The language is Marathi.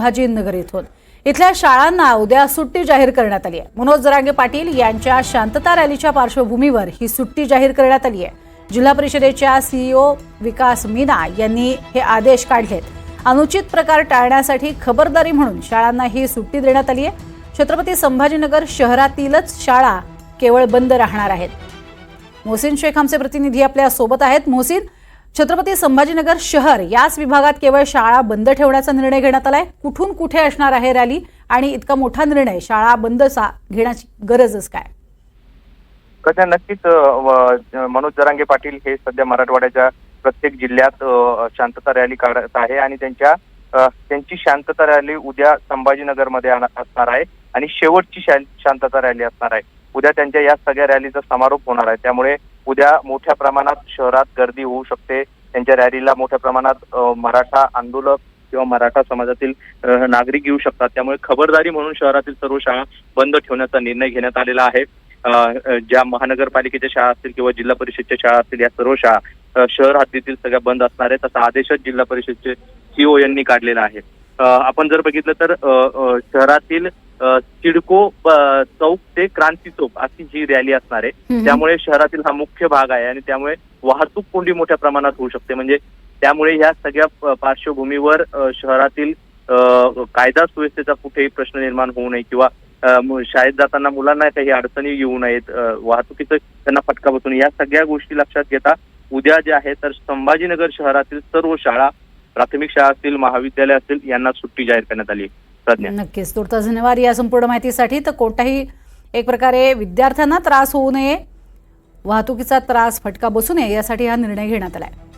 भाजीनगर इथून इथल्या शाळांना उद्या सुट्टी जाहीर करण्यात आली आहे. मनोज जरांगे पाटील यांच्या शांतता रॅलीच्या पार्श्वभूमीवर ही सुट्टी जाहीर करण्यात आली आहे. जिल्हा परिषदेच्या सीईओ विकास मीना यांनी हे आदेश काढलेत. अनुचित प्रकार टाळण्यासाठी खबरदारी म्हणून शाळांना ही सुट्टी देण्यात आली आहे. छत्रपती संभाजीनगर शहरातीलच शाळा केवळ बंद राहणार आहेत. मोहसिन शेख आमचे प्रतिनिधी आपल्यासोबत आहेत. मोहसिन छत्रपती संभाजीनगर शहर याच विभागात केवळ शाळा बंद ठेवण्याचा निर्णय घेण्यात आलाय. कुठून कुठे असणार आहे रॅली? आणि इतका मोठा निर्णय शाळा बंदचा घेण्याची गरजच काय? कसं नक्कीच मनोज जरांगे पाटील हे सध्या मराठवाड्याच्या प्रत्येक जिल्ह्यात शांतता रॅली काढत आहे आणि त्यांच्या त्यांची शांतता रॅली उद्या संभाजीनगरमध्ये असणार आहे आणि शेवटची शांतता रॅली असणार आहे. उद्या त्यांच्या या सगळ्या रॅलीचा समारोप होणार आहे. त्यामुळे उद्या मोठ्या प्रमाणात शहरात गर्दी होऊ शकते. त्यांच्या रॅलीला मोठ्या प्रमाणात मराठा आंदोलक किंवा मराठा समाजातील नागरिक येऊ शकतात. त्यामुळे खबरदारी म्हणून शहरातील सर्व शाळा बंद ठेवण्याचा निर्णय घेण्यात आलेला आहे. ज्या महानगरपालिकेच्या शाळा असतील किंवा जिल्हा परिषदच्या शाळा असतील या सर्व शाळा शहर हद्दीतील सगळ्या बंद असणार आहेत. तसा आदेशच जिल्हा परिषदचे सीओ यांनी काढलेला आहे. आपण जर बघितलं तर शहरातील अ, चौक ते क्रांती चौक अशी ही रॅली असणार आहे. त्यामुळे शहरातील हा मुख्य भाग आहे आणि त्यामुळे वाहतूक कोंडी मोठ्या प्रमाणात होऊ शकते म्हणजे त्यामुळे ह्या सगळ्या पार्श्वभूमीवर शहरातील कायदा सुव्यवस्थेचा कुठेही प्रश्न निर्माण होऊ नये किंवा शाळेत जाताना मुलांना काही अडचणी येऊ नयेत वाहतुकीचं त्यांना फटका बसून या सगळ्या गोष्टी लक्षात घेता उद्या जे आहे तर संभाजीनगर शहरातील सर्व शाळा प्राथमिक शाळा असतील महाविद्यालय असतील यांना सुट्टी जाहीर करण्यात आली. प्रज्ञा. नक्कीच. तुर्तास धन्यवाद या संपूर्ण माहितीसाठी. तर कोणताही एक प्रकारे विद्यार्थ्यांना त्रास होऊ नये वाहतुकीचा त्रास फटका बसू नये यासाठी हा निर्णय घेण्यात आलाय.